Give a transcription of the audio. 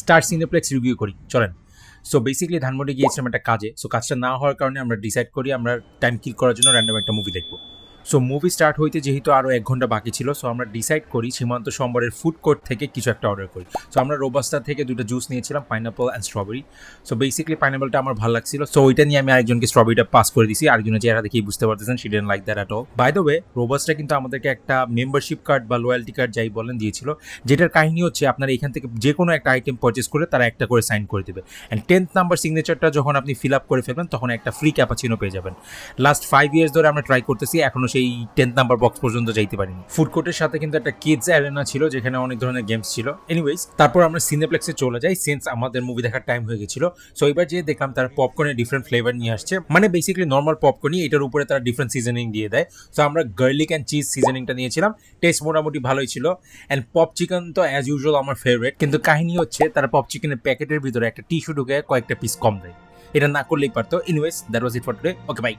Star cineplex review করি, চলেন। So basically Dhanmondi গিয়েছিলাম একটা কাজে। সো কাজটা না হওয়ার কারণে আমরা ডিসাইড করি, আমরা টাইম কিল করার জন্য র্যান্ডম একটা মুভি দেখব। সো মুভি স্টার্ট হইতে যেহেতু আরও এক ঘণ্টা বাকি ছিল সো আমরা ডিসাইড করি সীমান্ত সম্বরের ফুড কোর্ট থেকে কিছু একটা অর্ডার করি। সো আমরা রোবাস্তা থেকে দুটো জুস নিয়েছিলাম pineapple and strawberry so basically পাইনাপলটা আমার ভালো লাগছিল। সো ওইটা নিয়ে আমি আরেকজনকে স্ট্রবেরিটা পাস করে দিছি। আরেকজনের চেহারা দেখেই বুঝতে পারতেছেন she didn't like that at all by the way রোবাসটা কিন্তু আমাদেরকে একটা মেম্বারশিপ কার্ড বা লয়্যালটি কার্ড যাই বলেন দিয়েছিল, যেটার কাহিনী হচ্ছে আপনারা এখান থেকে যে কোনো একটা আইটেম পারচেস করে তারা একটা করে সাইন করে দেবে। অ্যান্ড টেন্থ নাম্বার সিগনেচারটা যখন আপনি ফিল আপ করে ফেলবেন, তখন একটা ফ্রি ক্যাপাচিনো পেয়ে যাবেন। লাস্ট ফাইভ ইয়ার্স ধরে আমরা ট্রাই করতেছি, এখনও সেই টেন্থ নাম্বার বক্স পর্যন্ত যাইতে পারিনি। ফুড কোর্টের সাথে কিন্তু একটা কিডস অ্যারেনা ছিল, যেখানে অনেক ধরনের গেমস ছিল। এনিওয়েজ তারপর আমরা সিনেপ্লেক্সে চলে যাই সিন্স আমাদের মুভি দেখার টাইম হয়ে গেছিল। সো এবার যে দেখলাম তারা পপকর্নের ডিফারেন্ট ফ্লেভার নিয়ে আসছে। মানে বেসিক্যালি নর্মাল পপকর্নই এটার উপরে তারা ডিফারেন্ট সিজনিং দিয়ে দেয়। সো আমরা গার্লিক অ্যান্ড চিজ সিজনিংটা নিয়েছিলাম। টেস্ট মোটামুটি ভালোই ছিল। অ্যান্ড পপ চিকেন তো অ্যাজ ইউজুয়াল আমার ফেভারিট কিন্তু কাহিনী হচ্ছে, তারা পপ চিকেনের প্যাকেটের ভিতরে একটা টিস্যু ঢুকে কয়েকটা পিস কম দেয়। এটা না করলেই পারতো। Anyways that was it for today okay bye